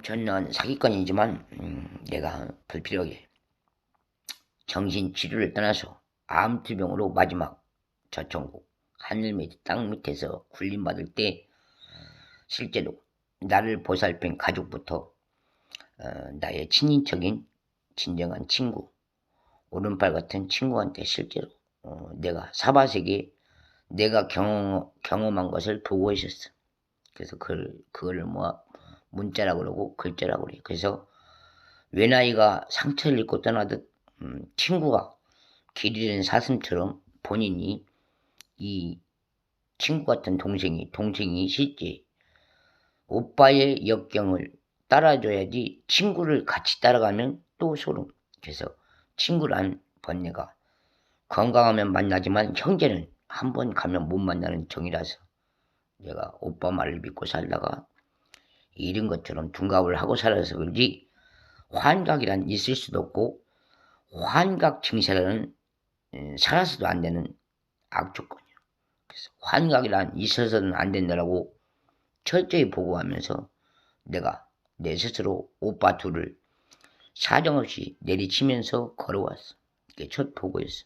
엄청난 사기꾼이지만 음, 내가 불필요하게 정신 치료를 떠나서 암투병으로 마지막 저천국 하늘 밑 땅 밑에서 굴림받을 때 실제로 나를 보살핀 가족부터 어, 나의 친인척인 진정한 친구 오른팔 같은 친구한테 실제로 어, 내가 사바세계 내가 경험, 경험한 것을 보고 있었어. 그래서 그걸, 그거를 모아 문자라고 그러고 글자라고 그래. 그래서 외나이가 상처를 입고 떠나듯 음, 친구가 길 잃은 사슴처럼 본인이 이 친구 같은 동생이 동생이 실제 오빠의 역경을 따라줘야지 친구를 같이 따라가면 또 소름. 그래서 친구란 번뇌가 건강하면 만나지만 형제는 한 번 가면 못 만나는 정이라서 내가 오빠 말을 믿고 살다가 잃은 것처럼 둔갑을 하고 살아서 그런지 환각이란 있을 수도 없고 환각 증세라는 음, 살아서도 안 되는 악조건이야. 그래서 환각이란 있어서는 안 된다라고 철저히 보고하면서 내가 내 스스로 오빠 둘을 사정없이 내리치면서 걸어왔어. 이게 첫 보고였어.